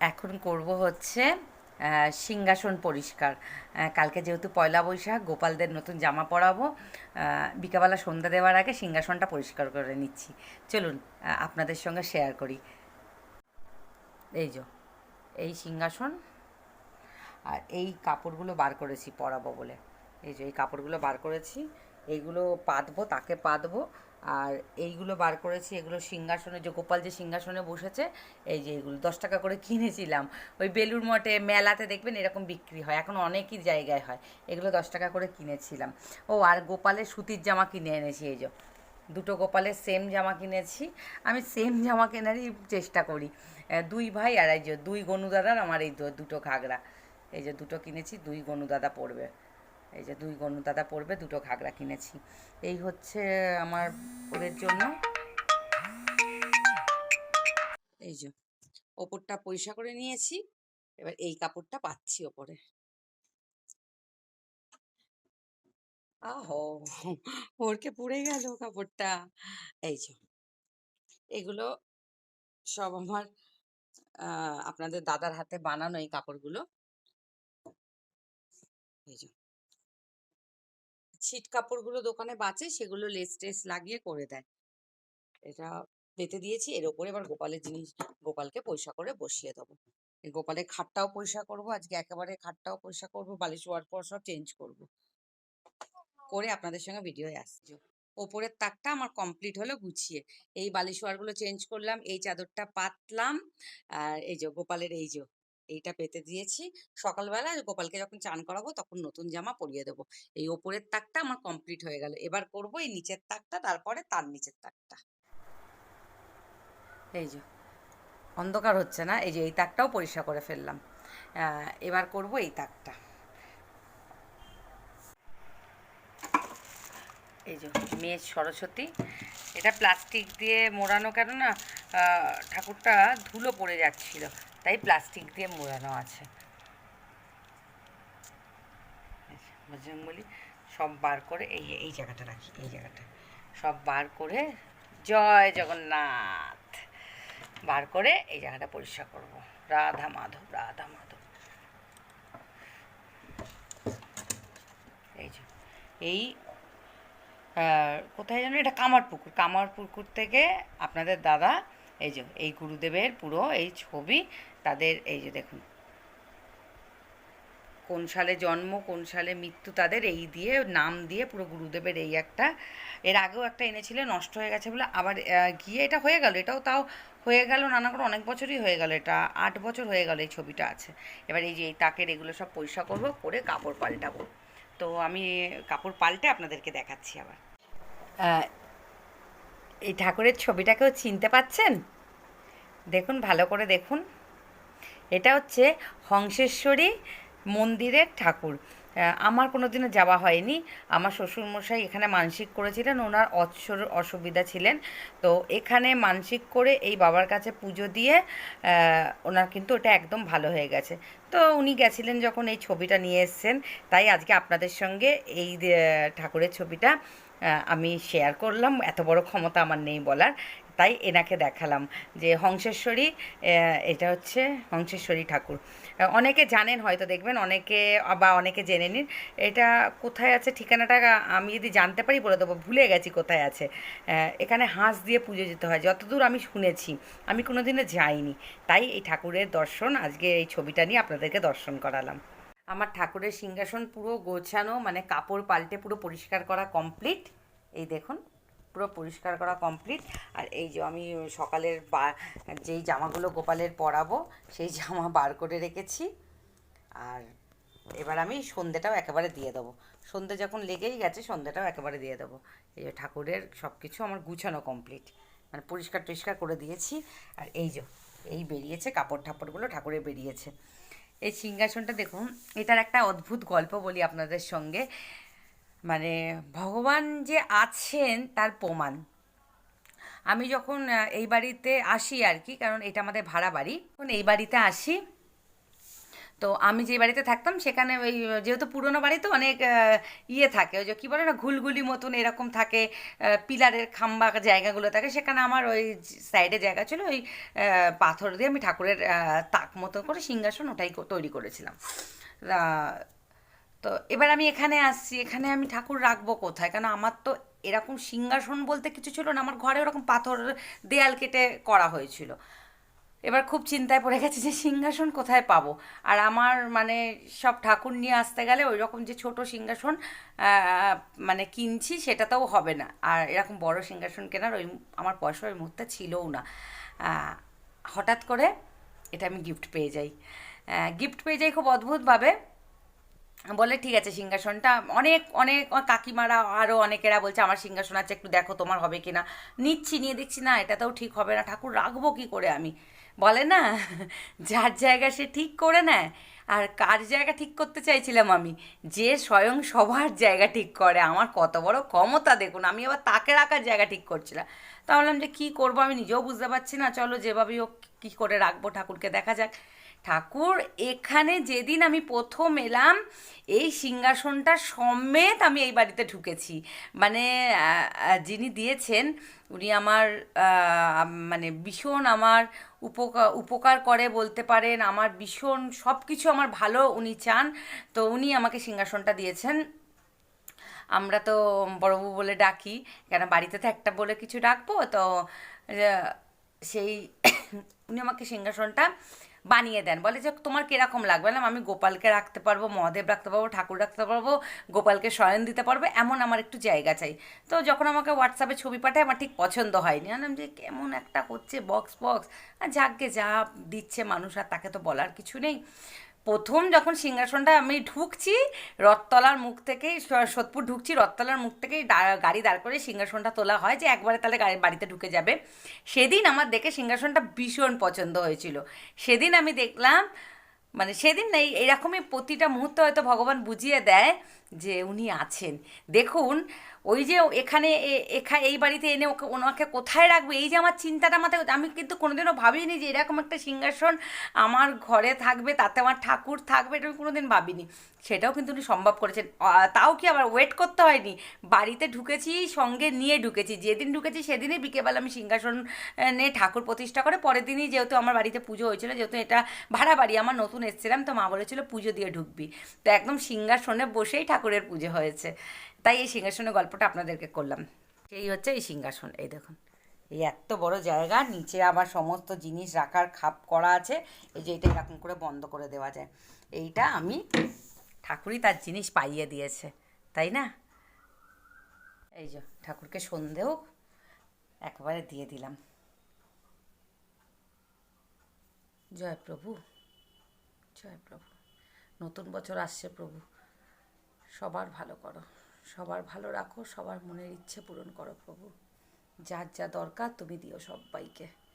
এখন করব হচ্ছে সিংহাসন পরিষ্কার। কালকে যেহেতু পয়লা বৈশাখ, গোপালদের নতুন জামা পরাবো বিকাবেলা সন্ধ্যা দেওয়ার আগে সিংহাসনটা পরিষ্কার করে নিচ্ছি। চলুন আপনাদের সঙ্গে শেয়ার করি। এই যে, এই সিংহাসন আর এই কাপড়গুলো বার করেছি পরাবো বলে। এই যে, এই কাপড়গুলো বার করেছি, এইগুলো পাতবো, তাকে পাতবো। আর এইগুলো বার করেছি, এগুলো সিংহাসনে, যে গোপাল যে সিংহাসনে বসেছে, এই যে এগুলো দশ টাকা করে কিনেছিলাম। ওই বেলুর মঠে, মেলাতে দেখবেন এরকম বিক্রি হয়, এখন অনেকই জায়গায় হয়। এগুলো দশ টাকা করে কিনেছিলাম। ও, আর গোপালের সুতির জামা কিনে এনেছি, এই যে। দুটো গোপালের সেম জামা কিনেছি। আমি সেম জামা কেনারই চেষ্টা করি। দুই ভাই আর এই যে, দুই গনু দাদার, আমার এই দুটো ঘাগরা। এই যে, দুটো কিনেছি, দুই গনু দাদা পরবে। এই যে দুই দাদা পরবে দুটো ঘাগরা কিনেছি। এই হচ্ছে আমার ওদের জন্য। এই যে, ওপরটা পরিষ্কার করে নিয়েছি, এবার এই কাপড়টা পাচ্ছি ওপরে। আহো, ওরকে পড়ে গেল কাপড়টা। এই যে, এগুলো সব আমার আপনাদের দাদার হাতে বানানো এই কাপড়গুলো। এই যে ছিট কাপড়গুলো দোকানে বাঁচে, সেগুলো লেস টেস লাগিয়ে করে দেয়। এটা পেতে দিয়েছি, এর ওপরে এবার গোপালের জিনিস, গোপালকে পয়সা করে বসিয়ে দেবো। গোপালের খাটটাও পয়সা করব, আজকে একেবারে খাটটাও পয়সা করব, বালিশ হওয়ার পর সব চেঞ্জ করব। করে আপনাদের সঙ্গে ভিডিও আসছি। ওপরের তাকটা আমার কমপ্লিট হলো গুছিয়ে। এই বালিশগুলো চেঞ্জ করলাম, এই চাদরটা পাতলাম, আর এই যে গোপালের এই যে এইটা পেতে দিয়েছি। সকালবেলা গোপালকে যখন চান করাবো তখন নতুন জামা পরিয়ে দেবো। এই ওপরের তাকটা আমার কমপ্লিট হয়ে গেল। এবার করব এই নিচের তাকটা, তারপরে তার নিচের তাকটা। এই যে, অন্ধকার হচ্ছে না? এই যে, এই তাকটাও পরিষ্কার করে ফেললাম। এবার করব এই তাকটা। এই যে মেয়ে সরস্বতী, এটা প্লাস্টিক দিয়ে মোড়ানো কেন না ঠাকুরটা ধুলো পড়ে যাচ্ছিল। তাই প্লাস্টিক দিয়ে মোড়ানো আছে। বজরংবলী সব বার করে এই এই জায়গাটা রাখি, এই জায়গাটা। সব বার করে, জয় জগন্নাথ। বার করে এই জায়গাটা পরিষ্কার করব। রাধা মাধব রাধা মাধব। এই যে, এই কোথায় যেন এটা কামারপুকুর। কামারপুকুর থেকে আপনাদের দাদা, এই যে, এই গুরুদেবের পুরো এই ছবি তাদের, এই যে দেখুন। কোন সালে জন্ম, কোন সালে মৃত্যু তাদের, এই দিয়ে, নাম দিয়ে পুরো গুরুদেবের এই একটা, এর আগেও একটা এনেছিলে, নষ্ট হয়ে গেছে বলে আবার গিয়ে এটা হয়ে গেল, এটাও তাও হয়ে গেল, নানা করে অনেক বছরই হয়ে গেল, এটা আট বছর হয়ে গেল এই ছবিটা আছে। এবার এই যে এই তাকের এগুলো সব পরিষ্কার করব, করে কাপড় পাল্টাবো। তো আমি কাপড় পাল্টে আপনাদেরকে দেখাচ্ছি আবার। এই ঠাকুরের ছবিটাকেও চিনতে পাচ্ছেন? দেখুন, ভালো করে দেখুন। এটা হচ্ছে হংসেশ্বরী মন্দিরের ঠাকুর। আমার কোনো দিনও যাওয়া হয়নি। আমার শ্বশুরমশাই এখানে মানসিক করেছিলেন, ওনার অৎসর অসুবিধা ছিলেন। তো এখানে মানসিক করে এই বাবার কাছে পুজো দিয়ে ওনার কিন্তু ওটা একদম ভালো হয়ে গেছে। তো উনি গেছিলেন যখন এই ছবিটা নিয়ে এসছেন, তাই আজকে আপনাদের সঙ্গে এই ঠাকুরের ছবিটা আমি শেয়ার করলাম। এত বড় ক্ষমতা আমার নেই বলার। তাই এনাকে দেখালাম যে হংসেশ্বরী এটা হচ্ছে হংসেশ্বরী ঠাকুর। অনেকে জানেন, হয়তো দেখবেন, অনেকে বা অনেকে জেনে নিন, এটা কোথায় আছে ঠিকানাটা আমি যদি জানতে পারি বলে দেবো, ভুলে গেছি কোথায় আছে। এখানে হাঁস দিয়ে পুজো যেতে হয়, যতদূর আমি শুনেছি, আমি কোনোদিনও যাইনি। তাই এই ঠাকুরের দর্শন, আজকে এই ছবিটা নিয়ে আপনাদেরকে দর্শন করালাম। আমার ঠাকুরের সিংহাসন পুরো গোছানো মানে কাপড় পাল্টে পুরো পরিষ্কার করা কমপ্লিট এই দেখুন পুরো পরিষ্কার করা কমপ্লিট আর এই যে আমি সকালের বা, যেই জামাগুলো গোপালের পরাবো, সেই জামা বার করে রেখেছি। আর এবার আমি সন্ধেটাও একেবারে দিয়ে দেবো। সন্ধে যখন লেগেই গেছে সন্ধেটাও একেবারে দিয়ে দেবো। এই যে ঠাকুরের সব কিছু আমার গুছানো কমপ্লিট মানে পরিষ্কার টরিষ্কার করে দিয়েছি। আর এই যে, এই বেরিয়েছে কাপড় ঠাপড়গুলো ঠাকুরের বেরিয়েছে। এই সিংহাসনটা দেখুন, এটার একটা অদ্ভুত গল্প বলি আপনাদের সঙ্গে। মানে ভগবান যে আছেন তার প্রমাণ। আমি যখন এই বাড়িতে আসি আর কি, কারণ এটা আমাদের ভাড়া বাড়ি, যখন এই বাড়িতে আসি, তো আমি যে বাড়িতে থাকতাম, সেখানে ওই, যেহেতু পুরোনো বাড়ি তো অনেক ইয়ে থাকে, ওই যে কী বলে না, ঘুলঘুলি মতন এরকম থাকে পিলারের খাম্বা জায়গাগুলো থাকে, সেখানে আমার ওই সাইডে জায়গা ছিল, ওই পাথর দিয়ে আমি ঠাকুরের তাক মতো করে সিংহাসন ওটাই তৈরি করেছিলাম। তো এবার আমি এখানে আসছি, এখানে আমি ঠাকুর রাখব কোথায়? কারণ আমার তো এরকম সিংহাসন বলতে কিছু ছিল না, আমার ঘরে ওরকম পাথর, দেয়াল কেটে করা হয়েছিল। এবার খুব চিন্তায় পড়ে গেছে যে সিংহাসন কোথায় পাবো? আর আমার মানে সব ঠাকুর নিয়ে আসতে গেলে ওই রকম যে ছোট সিংহাসন মানে কিনছি সেটাতেও হবে না। আর এরকম বড় সিংহাসন কেনার ওই আমার পয়সা ওই মুহূর্তে ছিলও না। হঠাৎ করে এটা আমি গিফট পেয়ে যাই। গিফট পেয়ে যাই খুব অদ্ভুতভাবে। বলে, ঠিক আছে, সিংহাসনটা। অনেক অনেক কাকিমারা আরও অনেকেরা বলছে, আমার সিংহাসন আছে, একটু দেখো তোমার হবে কি না নিচ্ছি, নিয়ে দেখছি, না, এটাতেও ঠিক হবে না। ঠাকুর, রাখব কি করে আমি? বলে, না, যার জায়গা সে ঠিক করে নেয়, আর কার জায়গা ঠিক করতে চাইছিলাম আমি? যে স্বয়ং সবার জায়গা ঠিক করে। আমার কত বড় ক্ষমতা, দেখুন, আমি আবার তাকে রাখার জায়গা ঠিক করছিলাম। তা ভাবলাম যে, কী করব আমি নিজেও বুঝতে পারছি না। চলো, যেভাবেই হোক, কী করে রাখব ঠাকুরকে, দেখা যাক। ঠাকুর, এখানে যেদিন আমি প্রথম এলাম, এই সিংহাসনটা সমেত আমি এই বাড়িতে ঢুকেছি। মানে যিনি দিয়েছেন, উনি আমার মানে ভীষণ আমার উপকার উপকার করে বলতে পারেন, আমার ভীষণ সব কিছু আমার ভালো উনি চান, তো উনি আমাকে সিংহাসনটা দিয়েছেন। আমরা তো বড়বু বলে ডাকি, কেন বাড়িতে তো একটা বলে কিছু ডাকবো, তো সেই উনি আমাকে সিংহাসনটা বানিয়ে দেন। বলে যে, তোমার কীরকম লাগবে? না আমি গোপালকে রাখতে পারব, মহাদেব রাখতে পারব, ঠাকুর রাখতে পারব, গোপালকে স্বয়ন দিতে পারব, এমন আমার একটু জায়গা চাই। তো যখন আমাকে হোয়াটসঅ্যাপে ছবি পাঠায়, আমার ঠিক পছন্দ হয়নি। আমি যে, কেমন একটা হচ্ছে বক্স বক্স আর যাকে যা দিচ্ছে মানুষ, আর তাকে তো বলার কিছু নেই। প্রথম যখন সিংহাসনটা আমি ঢুকছি, রথতলার মুখ থেকেই সোদপুর ঢুকছি, রথতলার মুখ থেকেই গাড়ি দাঁড় করে সিংহাসনটা তোলা হয় যে একবারে তাহলে গাড়ি, বাড়িতে ঢুকে যাবে। সেদিন আমার দেখে সিংহাসনটা ভীষণ পছন্দ হয়েছিল। সেদিন আমি দেখলাম মানে সেদিন এই, এরকমই প্রতিটা মুহূর্তে হয়তো ভগবান বুঝিয়ে দেয় যে উনি আছেন। দেখুন, ওই যে এখানে এখানে এই বাড়িতে এনে ওকে, ওনাকে কোথায় রাখবে? এই যে আমার চিন্তাটা মাথায় আমি কিন্তু কোনোদিনও ভাবিনি যে এরকম একটা সিংহাসন আমার ঘরে থাকবে, তাতে আমার ঠাকুর থাকবে এটা আমি কোনোদিন ভাবিনি। সেটাও কিন্তু উনি সম্ভব করেছেন। তাও কি আবার ওয়েট করতে হয়নি? বাড়িতে ঢুকেছি, সঙ্গে নিয়ে ঢুকেছি। যেদিন ঢুকেছি সেদিনই বিকেলবেলা আমি সিংহাসন ঠাকুর প্রতিষ্ঠা করে পরের দিনই যেহেতু আমার বাড়িতে পুজো হয়েছিল, যেহেতু এটা ভাড়া বাড়ি, আমার নতুন এসেছিলাম তো মা বলেছিল পুজো দিয়ে ঢুকবি। তো একদম সিংহাসনে বসেই ঠাকুরের পুজো হয়েছে। তাই এই সিংহাসনের গল্পটা আপনাদেরকে করলাম। এই হচ্ছে এই সিংহাসন, এই দেখুন। এই এত বড় জায়গা, নিচে আবার সমস্ত জিনিস রাখার খাপ করা আছে। এই যে এটা এরকম করে বন্ধ করে দেওয়া যায়। এইটা আমি ঠাকুরই তার জিনিস পাইয়ে দিয়েছে, তাই না? এই যে ঠাকুরকে সন্ধেও একবারে দিয়ে দিলাম। জয় প্রভু জয় প্রভু। নতুন বছর আসছে প্রভু। সবার ভালো করো। সবার ভালো রাখো, সবার মনের ইচ্ছে পূরণ করো প্রভু। যার যা দরকার তুমি দিও সবাইকে।